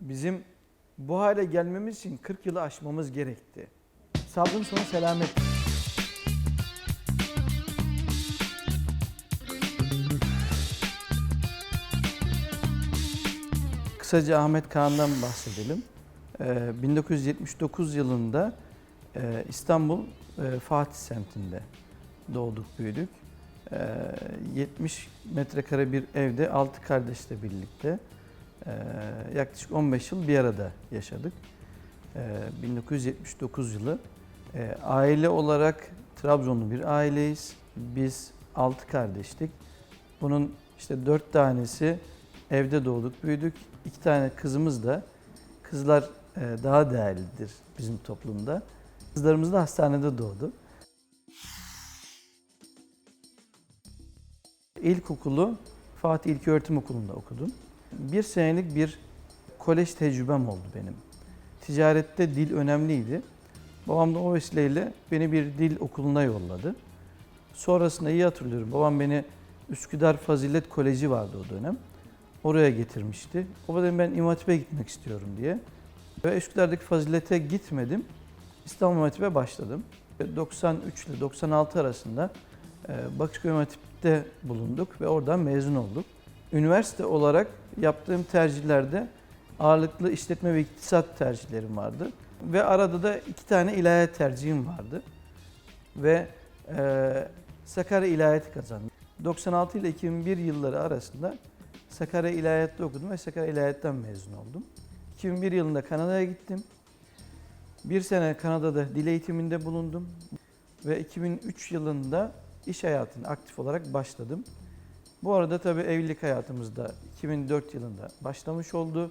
Bizim bu hale gelmemiz için 40 yılı aşmamız gerekti. Sabrın sonu selamet. Kısaca Ahmet Kağan'dan bahsedelim. Ee, 1979 yılında e, İstanbul e, Fatih semtinde doğduk, büyüdük. Ee, 70 metrekare bir evde 6 kardeşle birlikte e, yaklaşık 15 yıl bir arada yaşadık. Ee, 1979 yılı. Ee, Aile olarak Trabzonlu bir aileyiz. Biz 6 kardeştik. Bunun işte 4 tanesi evde doğduk, büyüdük. 2 tane kızımız da kızlar e, daha değerlidir bizim toplumda. Kızlarımız da hastanede doğdu. İlkokulu Fatih İlköğretim Okulu'nda okudum. Bir senelik bir kolej tecrübem oldu benim. Ticarette dil önemliydi. Babam da o vesileyle beni bir dil okuluna yolladı. Sonrasında iyi hatırlıyorum. Babam beni Üsküdar Fazilet Koleji vardı o dönem. Oraya getirmişti. Baba dedim ben İmam Hatip'e gitmek istiyorum diye. Ve Üsküdar'daki Fazilet'e gitmedim. İstanbul İmam Hatip'e başladım. 93 ile 96 arasında e, Bakırköy İmam Hatip'te bulunduk ve oradan mezun olduk. Üniversite olarak yaptığım tercihlerde ağırlıklı işletme ve iktisat tercihlerim vardı. Ve arada da iki tane ilahiyat tercihim vardı. Ve e, Sakarya İlahiyat'ı kazandım. 96 ile 2001 yılları arasında Sakarya İlahiyat'ta okudum ve Sakarya İlahiyat'tan mezun oldum. 2001 yılında Kanada'ya gittim. Bir sene Kanada'da dil eğitiminde bulundum. Ve 2003 yılında iş hayatına aktif olarak başladım. Bu arada tabii evlilik hayatımız da 2004 yılında başlamış oldu.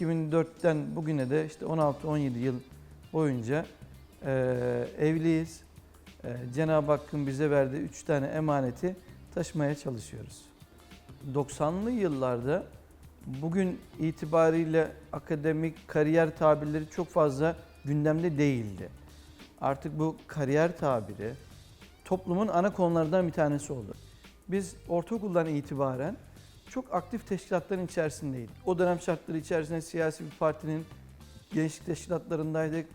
2004'ten bugüne de işte 16-17 yıl boyunca e, evliyiz. E, Cenab-ı Hakk'ın bize verdiği 3 tane emaneti taşımaya çalışıyoruz. 90'lı yıllarda bugün itibariyle akademik kariyer tabirleri çok fazla gündemde değildi. Artık bu kariyer tabiri toplumun ana konularından bir tanesi oldu. Biz ortaokuldan itibaren çok aktif teşkilatların içerisindeydik. O dönem şartları içerisinde siyasi bir partinin gençlik teşkilatlarındaydık.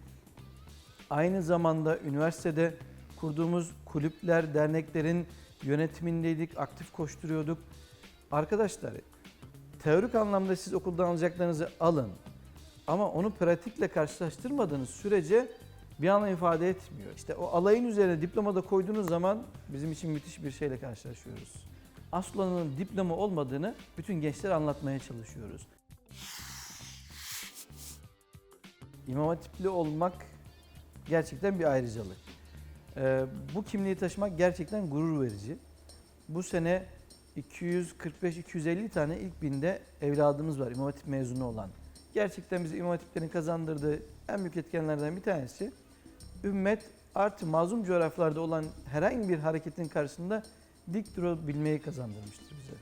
Aynı zamanda üniversitede kurduğumuz kulüpler, derneklerin yönetimindeydik, aktif koşturuyorduk. Arkadaşlar, teorik anlamda siz okuldan alacaklarınızı alın. Ama onu pratikle karşılaştırmadığınız sürece bir anlam ifade etmiyor. İşte o alayın üzerine diploma da koyduğunuz zaman bizim için müthiş bir şeyle karşılaşıyoruz. Aslanın diploma olmadığını bütün gençlere anlatmaya çalışıyoruz. İmam Hatipli olmak gerçekten bir ayrıcalık. Ee, bu kimliği taşımak gerçekten gurur verici. Bu sene 245-250 tane ilk binde evladımız var İmam Hatip mezunu olan. Gerçekten bize İmam Hatiplerin kazandırdığı en büyük etkenlerden bir tanesi ümmet artı mazlum coğrafyalarda olan herhangi bir hareketin karşısında dik durabilmeyi kazandırmıştır bize.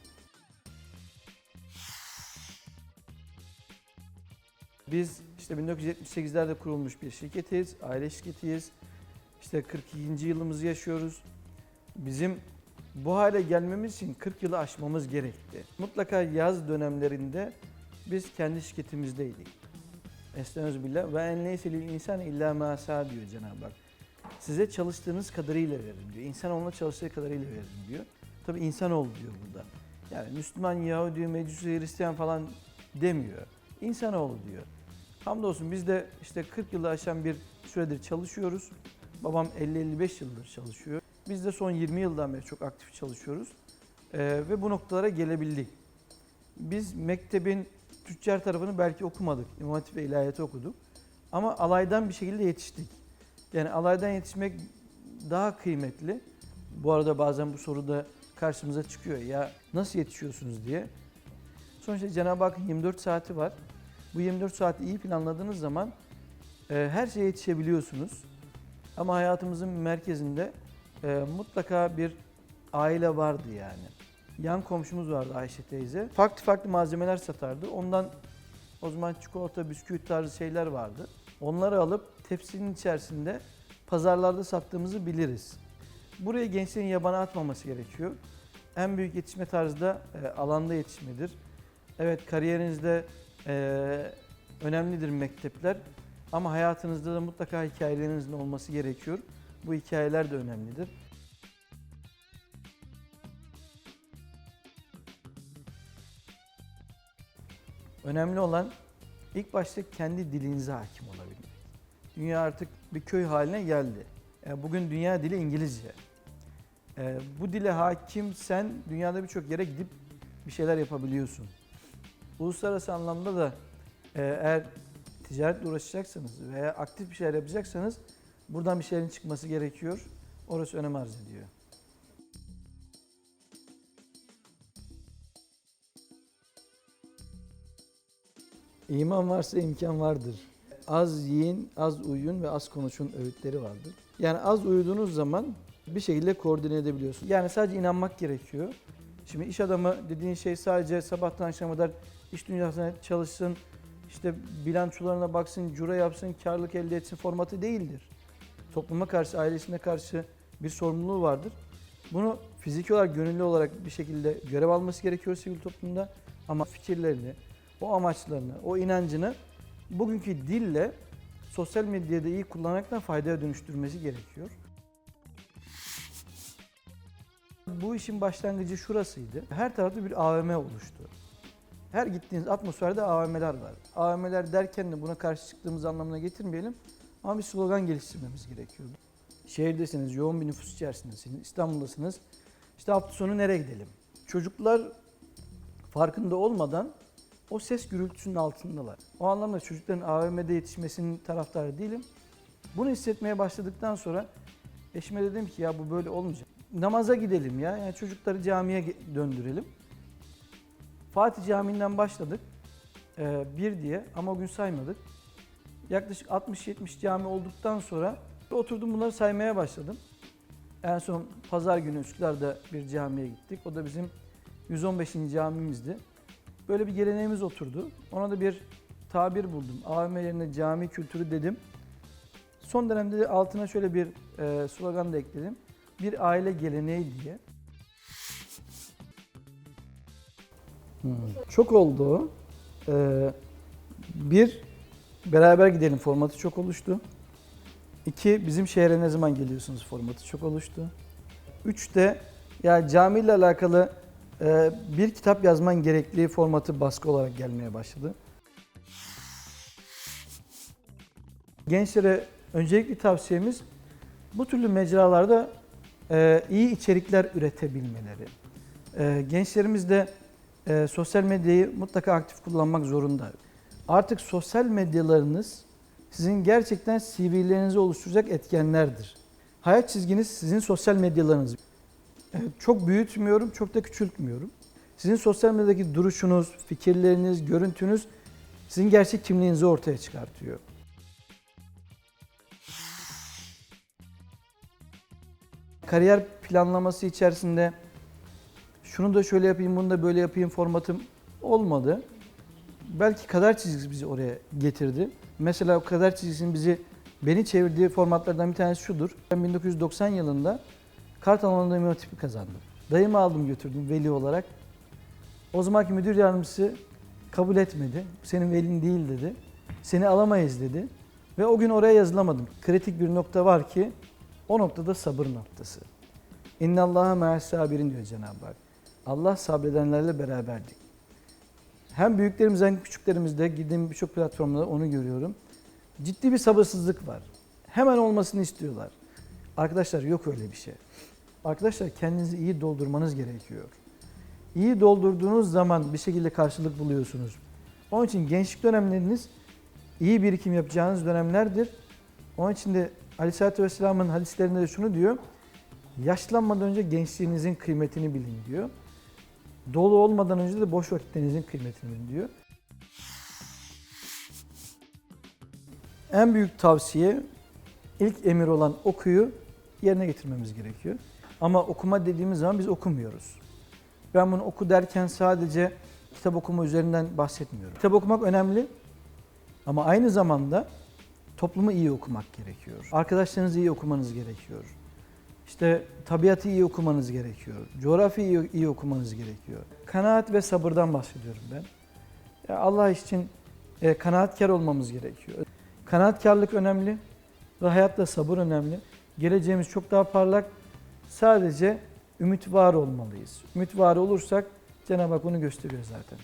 Biz işte 1978'lerde kurulmuş bir şirketiz, aile şirketiyiz. İşte 42. yılımızı yaşıyoruz. Bizim bu hale gelmemiz için 40 yılı aşmamız gerekti. Mutlaka yaz dönemlerinde biz kendi şirketimizdeydik. Estaizu billah ve en leyse lil insan illa ma diyor Cenab-ı Hak. Size çalıştığınız kadarıyla verin diyor. İnsan onunla çalıştığı kadarıyla verin diyor. Tabi insan ol diyor burada. Yani Müslüman, Yahudi, Mecusi, Hristiyan falan demiyor. İnsan ol diyor. Hamdolsun biz de işte 40 yılı aşan bir süredir çalışıyoruz. Babam 50-55 yıldır çalışıyor. Biz de son 20 yıldan beri çok aktif çalışıyoruz. Ee, ve bu noktalara gelebildik. Biz mektebin tüccar tarafını belki okumadık. İmam Hatip ve İlahiyat'ı okuduk. Ama alaydan bir şekilde yetiştik. Yani alaydan yetişmek daha kıymetli. Bu arada bazen bu soru da karşımıza çıkıyor. Ya nasıl yetişiyorsunuz diye. Sonuçta Cenab-ı Hakk'ın 24 saati var. Bu 24 saati iyi planladığınız zaman e, her şeye yetişebiliyorsunuz. Ama hayatımızın merkezinde e, mutlaka bir aile vardı yani. Yan komşumuz vardı Ayşe teyze. Farklı farklı malzemeler satardı. Ondan o zaman çikolata, bisküvit tarzı şeyler vardı. Onları alıp tepsinin içerisinde pazarlarda sattığımızı biliriz. Buraya gençlerin yabana atmaması gerekiyor. En büyük yetişme tarzı da e, alanda yetişmedir. Evet kariyerinizde Ee, önemlidir mektepler. Ama hayatınızda da mutlaka hikayelerinizin olması gerekiyor. Bu hikayeler de önemlidir. Önemli olan ilk başta kendi dilinize hakim olabilmek. Dünya artık bir köy haline geldi. Yani bugün dünya dili İngilizce. Ee, bu dile hakimsen dünyada birçok yere gidip bir şeyler yapabiliyorsun. Uluslararası anlamda da e, eğer ticaretle uğraşacaksanız veya aktif bir şeyler yapacaksanız buradan bir şeylerin çıkması gerekiyor. Orası önem arz ediyor. İman varsa imkan vardır. Az yiyin, az uyuyun ve az konuşun öğütleri vardır. Yani az uyuduğunuz zaman bir şekilde koordine edebiliyorsun. Yani sadece inanmak gerekiyor. Şimdi iş adamı dediğin şey sadece sabahtan akşama kadar iş dünyasına çalışsın, işte bilançolarına baksın, cura yapsın, karlılık elde etsin formatı değildir. Topluma karşı, ailesine karşı bir sorumluluğu vardır. Bunu fiziki olarak, gönüllü olarak bir şekilde görev alması gerekiyor sivil toplumda. Ama fikirlerini, o amaçlarını, o inancını bugünkü dille sosyal medyada iyi kullanaraktan faydaya dönüştürmesi gerekiyor. Bu işin başlangıcı şurasıydı. Her tarafta bir AVM oluştu. Her gittiğiniz atmosferde AVM'ler var. AVM'ler derken de buna karşı çıktığımız anlamına getirmeyelim. Ama bir slogan geliştirmemiz gerekiyordu. Şehirdesiniz, yoğun bir nüfus içerisindesiniz, İstanbul'dasınız. İşte hafta sonu nereye gidelim? Çocuklar farkında olmadan o ses gürültüsünün altındalar. O anlamda çocukların AVM'de yetişmesinin taraftarı değilim. Bunu hissetmeye başladıktan sonra eşime dedim ki ya bu böyle olmayacak. Namaza gidelim ya. Yani çocukları camiye döndürelim. Fatih Camii'nden başladık. Ee, bir diye ama o gün saymadık. Yaklaşık 60-70 cami olduktan sonra oturdum bunları saymaya başladım. En son pazar günü Üsküdar'da bir camiye gittik. O da bizim 115. camimizdi. Böyle bir geleneğimiz oturdu. Ona da bir tabir buldum. AVM yerine cami kültürü dedim. Son dönemde de altına şöyle bir e, slogan da ekledim. Bir aile geleneği diye. Hmm. Çok oldu. Ee, bir, beraber gidelim formatı çok oluştu. İki, bizim şehre ne zaman geliyorsunuz formatı çok oluştu. Üç de ya camiyle alakalı e, bir kitap yazman gerekli formatı baskı olarak gelmeye başladı. Gençlere öncelikli tavsiyemiz bu türlü mecralarda e, iyi içerikler üretebilmeleri. E, gençlerimiz de e, sosyal medyayı mutlaka aktif kullanmak zorunda. Artık sosyal medyalarınız sizin gerçekten CV'lerinizi oluşturacak etkenlerdir. Hayat çizginiz sizin sosyal medyalarınız. E, çok büyütmüyorum, çok da küçültmüyorum. Sizin sosyal medyadaki duruşunuz, fikirleriniz, görüntünüz sizin gerçek kimliğinizi ortaya çıkartıyor. Kariyer planlaması içerisinde şunu da şöyle yapayım, bunu da böyle yapayım formatım olmadı. Belki kader çizgisi bizi oraya getirdi. Mesela o kader çizgisinin bizi beni çevirdiği formatlardan bir tanesi şudur. Ben 1990 yılında Kartal Anadolu İmam Hatibi kazandım. Dayımı aldım götürdüm veli olarak. O zamanki müdür yardımcısı kabul etmedi. Senin velin değil dedi. Seni alamayız dedi. Ve o gün oraya yazılamadım. Kritik bir nokta var ki o noktada sabır noktası. İnna Allah'a me'as sabirin diyor Cenab-ı Hak. Allah sabredenlerle beraberdik. Hem büyüklerimiz hem küçüklerimizde gittiğim birçok platformda onu görüyorum. Ciddi bir sabırsızlık var. Hemen olmasını istiyorlar. Arkadaşlar yok öyle bir şey. Arkadaşlar kendinizi iyi doldurmanız gerekiyor. İyi doldurduğunuz zaman bir şekilde karşılık buluyorsunuz. Onun için gençlik dönemleriniz iyi birikim yapacağınız dönemlerdir. Onun için de Aleyhisselatü Vesselam'ın hadislerinde de şunu diyor. Yaşlanmadan önce gençliğinizin kıymetini bilin diyor. Dolu olmadan önce de boş vakitlerinizin kıymetini bilin diyor. En büyük tavsiye ilk emir olan okuyu yerine getirmemiz gerekiyor. Ama okuma dediğimiz zaman biz okumuyoruz. Ben bunu oku derken sadece kitap okuma üzerinden bahsetmiyorum. Kitap okumak önemli ama aynı zamanda toplumu iyi okumak gerekiyor. Arkadaşlarınızı iyi okumanız gerekiyor. İşte tabiatı iyi okumanız gerekiyor. Coğrafyayı iyi, okumanız gerekiyor. Kanaat ve sabırdan bahsediyorum ben. Ya Allah için e, kanaatkar olmamız gerekiyor. Kanaatkarlık önemli ve hayatta sabır önemli. Geleceğimiz çok daha parlak. Sadece ümit var olmalıyız. Ümit var olursak Cenab-ı Hak onu gösteriyor zaten.